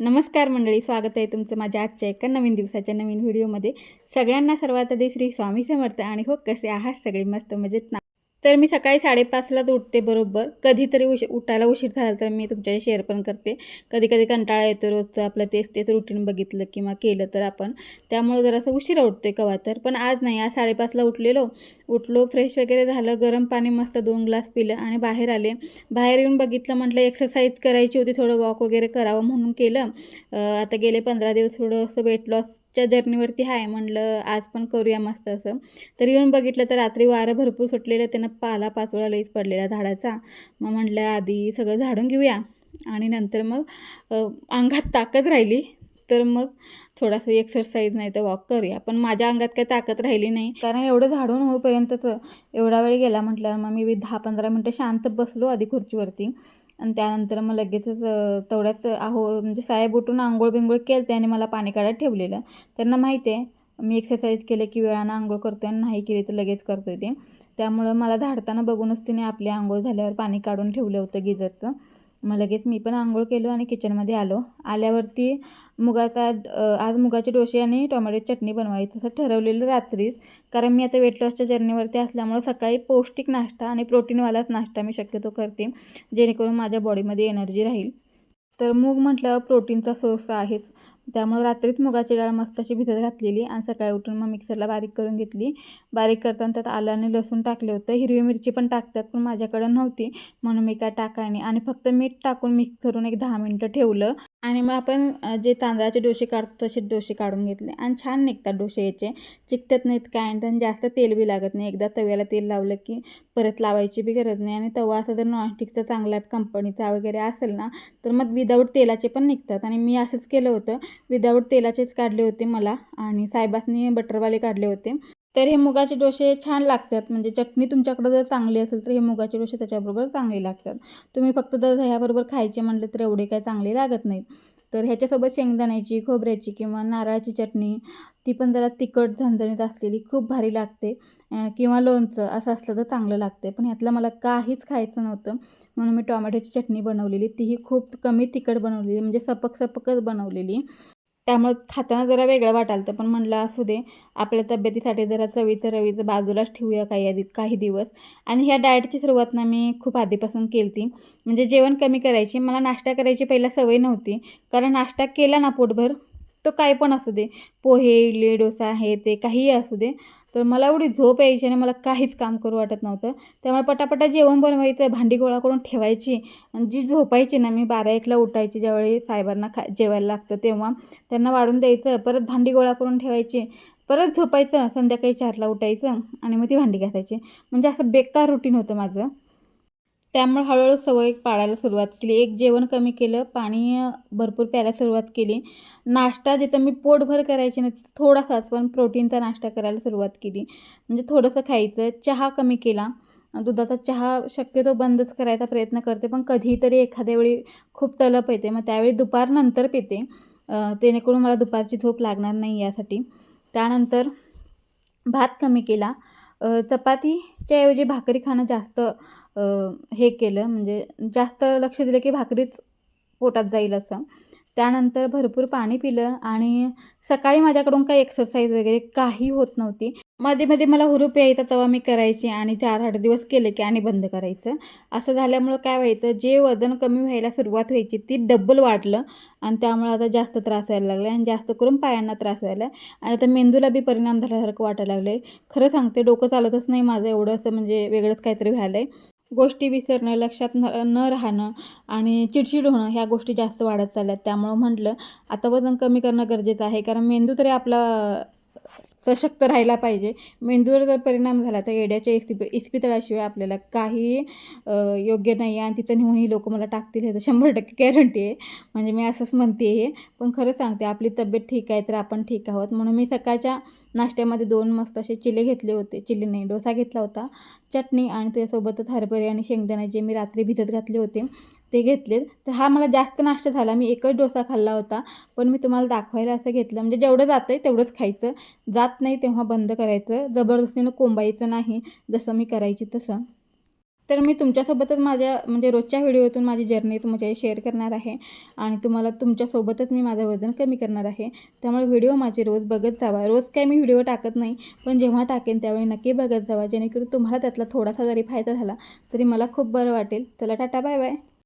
नमस्कार मंडळी स्वागत आहे तुमचं माझ्या आजच्या एका नवीन दिवसाच्या नवीन व्हिडिओमध्ये. सगळ्यांना सर्वात आधी श्री स्वामी समर्थ आणि हो कसे आहात सगळे? मस्त मजेत ना? तर मी सकाळी साडेपाचलाच उठते बरोबर. कधीतरी उश उठायला उशीर झाला तर मी तुमच्याशी शेअर पण करते. कधी कधी कंटाळा येतो रोजचं आपलं तेच तेच रुटीन बघितलं किंवा केलं तर आपण. त्यामुळे जरासं उशिरा उठतोय कवा तर. पण आज नाही आज साडेपाचला उठलेलो. उठलो फ्रेश वगैरे झालं गरम पाणी मस्त दोन ग्लास पिलं आणि बाहेर आले. बाहेर येऊन बघितलं म्हटलं एक्सरसाइज करायची होती थोडं वॉक वगैरे करावं म्हणून केलं. आता गेले पंधरा दिवस थोडं असं वेट लॉस च्या जर्नीवरती आहे म्हणलं आज पण करूया मस्त असं. तर येऊन बघितलं तर रात्री वारं भरपूर सुटलेलं त्यानं पाला पाचोळा लईच पडलेला झाडाचा. मग म्हटलं आधी सगळं झाडून घेऊया. आणि नंतर मग अंगात ताकद राहिली तर मग थोडासा एक्सरसाइज नाही तर वॉक करूया. पण माझ्या अंगात काही ताकद राहिली नाही. कारण एवढं झाडून होईपर्यंतच एवढा वेळ गेला म्हटल्यावर मग मी दहा पंधरा मिनटं शांत बसलो आधी खुर्चीवरती. आणि त्यानंतर मग लगेचच तेवढ्याच आहो म्हणजे साहेब उठून आंघोळ बिंघोळ केलं त्याने मला पाणी काढत ठेवलेलं. त्यांना माहिती आहे मी एक्सरसाइज केले की वेळानं आंघोळ करतो आणि नाही केली तर लगेच करतोय ते. त्यामुळं मला झाडताना बघूनच तिने आपली आंघोळ झाल्यावर पाणी काढून ठेवलं होतं गिझरचं मग लगेच मी पण आंघोळ केलो आणि किचनमध्ये आलो. आल्यावरती मुगाचा आज मुगाचे डोसे आणि टोमॅटो चटणी बनवायची असं ठरवलेलं रात्रीच. कारण मी आता वेट लॉसच्या जर्नीवरती असल्यामुळं सकाळी पौष्टिक नाश्ता आणि प्रोटीनवालाच नाश्ता मी शक्यतो करते जेणेकरून माझ्या बॉडीमध्ये एनर्जी राहील. तर मूग म्हटल्यावर प्रोटीनचा सोर्स आहेच. त्यामुळे रात्रीच मुगाची डाळ मस्त अशी भिजत घातलेली आणि सकाळी उठून मग मिक्सरला बारीक करून घेतली. बारीक करताना त्यात आलं आणि लसूण टाकले होतं. हिरवी मिरची पण टाकतात पण माझ्याकडं नव्हती. म्हणून मी काय टाकायने आणि फक्त मीठ टाकून मिक्स करून एक दहा मिनटं ठेवलं. आणि मग आपण जे तांदळाचे डोसे काढतो तसे डोसे काढून घेतले. आणि छान निघतात डोसे याचे. चिकटत नाहीत काय आणि त्यांना जास्त तेल बी लागत नाही. एकदा तव्याला तेल लावलं की परत लावायची बी गरज नाही. आणि तवा असा जर नॉनस्टिकचा चांगला कंपनीचा वगैरे असेल ना तर मग विदाऊट तेलाचे पण निघतात. आणि मी असंच केलं होतं. विदाऊट तेलाचेच काढले होते मला. आणि साहेबासनी बटरवाले काढले होते. तर हे मुगाचे डोसे छान लागतात. म्हणजे चटणी तुमच्याकडे जर चांगली असेल तर हे मुगाचे डोसे त्याच्याबरोबर चांगले लागतात. तुम्ही फक्त जर ह्याबरोबर खायचे म्हणले तर एवढे काही चांगले लागत नाहीत. तर ह्याच्यासोबत शेंगदाण्याची खोबऱ्याची किंवा नारळाची चटणी ती पण जरा तिखट झणझणीत असलेली खूप भारी लागते. किंवा लोणचं असं असलं तर चांगलं लागते. पण ह्यातलं मला काहीच खायचं नव्हतं. म्हणून मी टोमॅटोची चटणी बनवलेली. तीही खूप कमी तिखट बनवलेली. म्हणजे सपक सपकच बनवलेली. त्यामुळे खाताना जरा वेगळं वाटाल तर पण म्हणलं असू दे आपल्या तब्येतीसाठी जरा चवीचं रवीचं बाजूलाच ठेवूया काही आधी काही दिवस. आणि ह्या डाएटची सुरुवात ना मी खूप आधीपासून केली ती म्हणजे जेवण कमी करायची. मला नाश्ता करायची पहिला सवय नव्हती. कारण नाश्ता केला ना पोटभर तो काय पण असू दे. पोहे इडली डोसा हे ते काहीही असू दे. तर मला एवढी झोप यायची आणि मला काहीच काम करू वाटत नव्हतं. त्यामुळे पटापटा जेवण बनवायचं भांडी गोळा करून ठेवायची आणि जी झोपायची ना मी बारा एकला उठायची ज्यावेळी साहेबांना खा जेवायला लागतं तेव्हा त्यांना वाढून द्यायचं परत भांडी गोळा करून ठेवायची परत झोपायचं संध्याकाळी चारला उठायचं आणि मग ती भांडी घासायची. म्हणजे असं बेकार रुटीन होतं माझं. त्यामुळे हळूहळू सवय पाळायला सुरुवात केली. एक जेवण कमी केलं पाणी भरपूर प्यायला सुरुवात केली. नाश्ता जिथं मी पोटभर करायची ना तिथं थोडासाच पण प्रोटीनचा नाश्ता करायला सुरुवात केली. म्हणजे थोडंसं खायचं चहा कमी केला. दुधाचा चहा शक्यतो बंदच करायचा प्रयत्न करते पण कधीतरी एखाद्या वेळी खूप तलप येते. मग त्यावेळी दुपारनंतर पिते. जेणेकरून मला दुपारची झोप लागणार नाही यासाठी. त्यानंतर भात कमी केला. चपातीच्या ऐवजी भाकरी खाणं जास्त हे केलं. म्हणजे जास्त लक्ष दिलं की भाकरीच पोटात जाईल असं. त्यानंतर भरपूर पाणी पिलं आणि सकाळी माझ्याकडून काही एक्सरसाइज वगैरे काही होत नव्हती. मध्ये मध्ये मला हुरूप यायचा तेव्हा मी करायची आणि चार आठ दिवस केले की आणि बंद करायचं. असं झाल्यामुळं काय व्हायचं जे वजन कमी व्हायला सुरुवात व्हायची ती डबल वाढलं आणि त्यामुळे आता जास्त त्रास व्हायला लागला आणि जास्त करून पायांना त्रास व्हायला आणि आता मेंदूला बी परिणाम झाल्यासारखं वाटायला लागलं आहे खरं सांगते डोकं चालतच नाही माझं एवढं असं म्हणजे वेगळंच काहीतरी व्हायलं आहे गोष्टी विसरणं लक्षात न न राहणं आणि चिडचिड होणं ह्या गोष्टी जास्त वाढत चालल्या त्यामुळं म्हटलं आता वजन कमी करणं गरजेचं आहे. कारण मेंदू तरी आपला सशक्त राहायला पाहिजे. मेंदूवर जर परिणाम झाला तर येड्याच्या इस्पित इस्पितळाशिवाय आपल्याला काही योग्य नाही आहे आणि तिथं नेऊनही लोक मला टाकतील हे तर शंभर टक्के गॅरंटी आहे. म्हणजे मी असंच म्हणते हे. पण खरं सांगते आपली तब्येत ठीक आहे तर आपण ठीक आहोत. म्हणून मी सकाळच्या नाश्त्यामध्ये दोन मस्त असे चिले घेतले होते. चिले नाही डोसा घेतला होता. चटणी आणि त्यासोबतच हरभरे आणि शेंगदाणे जे मी रात्री भिजत घातले होते. ते घेतलेत. तर हा मला जास्त नाश्ता झाला. मी एकच डोसा खाल्ला होता. पण मी तुम्हाला दाखवायला असं घेतलं. म्हणजे जेवढं जातं आहे तेवढंच खायचं. जात नाही तेव्हा बंद करायचं. जबरदस्तीनं कोंबायचं नाही. जसं मी करायची तसं. तर मी तुमच्यासोबतच माझ्या म्हणजे रोजच्या व्हिडिओतून माझी जर्नी तुमच्या शेअर करणार आहे. आणि तुम्हाला तुमच्यासोबतच मी माझं वजन कमी करणार आहे. त्यामुळे व्हिडिओ माझे रोज बघत जावा. रोज काय मी व्हिडिओ टाकत नाही. पण जेव्हा टाकेन त्यावेळी नक्की बघत जावा. जेणेकरून तुम्हाला त्यातला थोडासा जरी फायदा झाला तरी मला खूप बरं वाटेल. चला टाटा बाय बाय